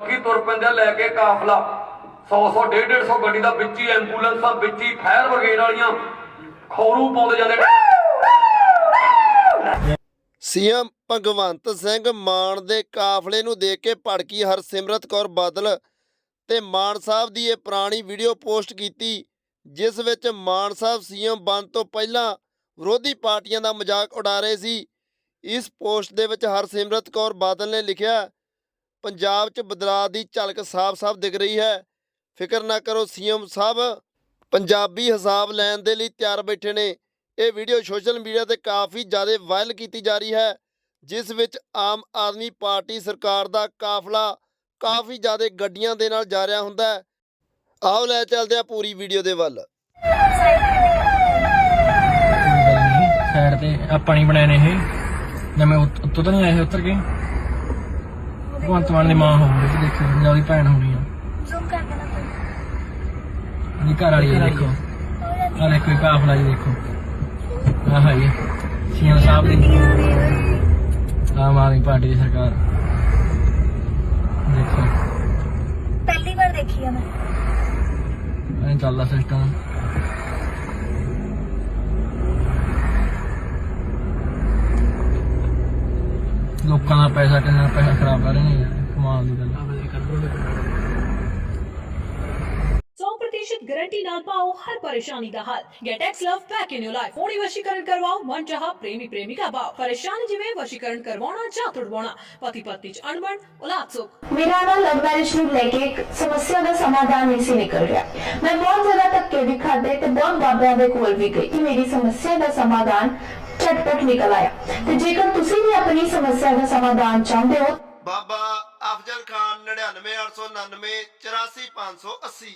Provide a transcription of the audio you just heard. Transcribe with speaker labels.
Speaker 1: ਕੀ ਤੁਰ ਪੈਂਦੇ ਲੈ ਕੇ ਕਾਫਲਾ। 100 100 150 150 ਗੱਡੀ ਦਾ ਵਿੱਚ ਹੀ ਐਂਬੂਲੈਂਸਾਂ ਵਿੱਚ ਹੀ ਫਾਇਰ ਬ੍ਰਿਗੇਡ ਵਾਲੀਆਂ। ਖੌਰੂ ਪਾਉਂਦੇ ਜਾਂਦੇ
Speaker 2: ਸੀਐਮ ਭਗਵੰਤ ਸਿੰਘ ਮਾਨ ਦੇ ਕਾਫਲੇ ਨੂੰ ਦੇਖ ਕੇ ਭੜਕੀ ਹਰਸਿਮਰਤ ਕੌਰ ਬਾਦਲ ਤੇ ਮਾਨ ਸਾਹਿਬ ਦੀ ਇਹ ਪੁਰਾਣੀ ਵੀਡੀਓ ਪੋਸਟ ਕੀਤੀ, ਜਿਸ ਵਿੱਚ ਮਾਨ ਸਾਹਿਬ ਸੀਐਮ ਬਣ ਤੋਂ ਪਹਿਲਾਂ ਵਿਰੋਧੀ ਪਾਰਟੀਆਂ ਦਾ ਮਜ਼ਾਕ ਉਡਾ ਰਹੇ ਸੀ। ਇਸ ਪੋਸਟ ਦੇ ਵਿੱਚ ਹਰਸਿਮਰਤ ਕੌਰ ਬਾਦਲ ਨੇ ਲਿਖਿਆ ਪੰਜਾਬ 'ਚ ਬਦਲਾਅ ਦੀ ਝਲਕ ਸਾਫ਼-ਸਾਫ਼ ਦਿਖ ਰਹੀ ਹੈ। ਫਿਕਰ ਨਾ ਕਰੋ ਸੀਐਮ ਸਾਹਿਬ, ਪੰਜਾਬੀ ਹਿਸਾਬ ਲੈਣ ਦੇ ਲਈ ਤਿਆਰ ਬੈਠੇ ਨੇ। ਇਹ ਵੀਡੀਓ ਸੋਸ਼ਲ ਮੀਡੀਆ ਤੇ ਕਾਫੀ ਜ਼ਿਆਦਾ ਵਾਇਰਲ ਕੀਤੀ ਜਾ ਰਹੀ ਹੈ, ਜਿਸ ਵਿੱਚ ਆਮ ਆਦਮੀ ਪਾਰਟੀ ਸਰਕਾਰ ਦਾ ਕਾਫਲਾ ਕਾਫੀ ਜ਼ਿਆਦਾ ਗੱਡੀਆਂ ਦੇ ਨਾਲ ਜਾ ਰਿਹਾ ਹੁੰਦਾ ਹੈ। ਆਓ ਲੈ ਚੱਲਦੇ ਆ ਪੂਰੀ ਵੀਡੀਓ ਦੇ ਵੱਲ।
Speaker 3: ਸਾਈਡ ਤੇ ਆਪਾਂ ਨਹੀਂ ਬਣਾਏ ਨੇ ਇਹ। ਜਾਂ ਉੱਤੋਂ ਤਾਂ ਨਹੀਂ ਆਏ ਉੱਤਰ ਕੇ? ਭਗਵੰਤ ਮਾਨ ਦੀ ਮਾਂ ਹੋਊਗੀ ਦੇਖੋ ਜਾਂ ਉਹਦੀ ਭੈਣ ਹੋਣੀ ਆ।
Speaker 4: ਜ਼ੂਮ ਕਰ ਦੇਣਾ ਕੋਈ।
Speaker 3: ਉਹਦੀ ਘਰ ਵਾਲੀ ਇਹ ਦੇਖੋ ਆ। ਦੇਖੋ। ਇਹ ਕਾਫਲਾ ਜੀ ਦੇਖੋ। ਆਹ ਹੈ ਸੀਐਮ ਸਾਹਿਬ ਦੀ। ਆਮ ਆਦਮੀ ਪਾਰਟੀ ਦੀ ਸਰਕਾਰ। ਦੇਖੋ।
Speaker 4: ਪਹਿਲੀ ਵਾਰ ਦੇਖੀ ਆ ਮੈਂ।
Speaker 3: ਐਂ ਚੱਲਦਾ ਸਿਸਟਮ। ਲੋਕਾਂ ਦਾ ਪੈਸਾ ਕਿੰਨਾ ਪੈਸਾ ਖਰਾਬ ਕਰ ਰਹੇ ਨੇ ਕਮਾਲ ਦੀ ਗੱਲ
Speaker 5: ਗਾਰੰਟੀ ਨਾਲ ਪਾਓ ਹਰ ਪਰੇਸ਼ਾਨੀ ਦਾ ਹੱਲ। Get ex love back in your life ਹੋਣੀ ਵਸ਼ੀਕਰਨ ਕਰਵਾਓ ਮਨਚਾਹਾ ਪ੍ਰੇਮੀ ਪ੍ਰੇਮਿਕਾ ਬਾਓ ਪਰੇਸ਼ਾਨ ਜਿਵੇਂ ਵਸ਼ੀਕਰਨ ਕਰਵਾਉਣਾ ਜਾਂ ਤੁੜਵਾਉਣਾ। ਪਤੀ ਪਤਨੀ ਚ ਅਣਬਣ ਔਲਾਦ ਸੁਖ।
Speaker 6: ਮੇਰਾ ਨਾਲ ਲਵ ਮੈਰਿਜ ਨੂੰ ਲੈ ਕੇ ਇੱਕ ਸਮੱਸਿਆ ਦਾ ਸਮਾਧਾਨ ਨਹੀਂ ਸੀ ਨਿਕਲ ਰਿਹਾ। ਮੈਂ ਬਹੁਤ ਜ਼ਿਆਦਾ ਧੱਕੇ ਵੀ ਖਾਦੇ ਤੇ ਬਹੁਤ ਬਾਬਿਆਂ ਦੇ ਕੋਲ ਵੀ ਗਈ ਕਿ ਮੇਰੀ ਸਮੱਸਿਆ ਦਾ ਸਮਾਧਾਨ ਝਟਪਟ ਨਿਕਲ ਆਇਆ। ਤੇ ਜੇਕਰ ਤੁਸੀਂ ਵੀ ਸਮੱਸਿਆ ਦਾ ਸਮਾਧਾਨ ਚਾਹੁੰਦੇ ਹੋ?
Speaker 2: ਬਾਬਾ ਅਫਜ਼ਲ ਖਾਨ 99899 84580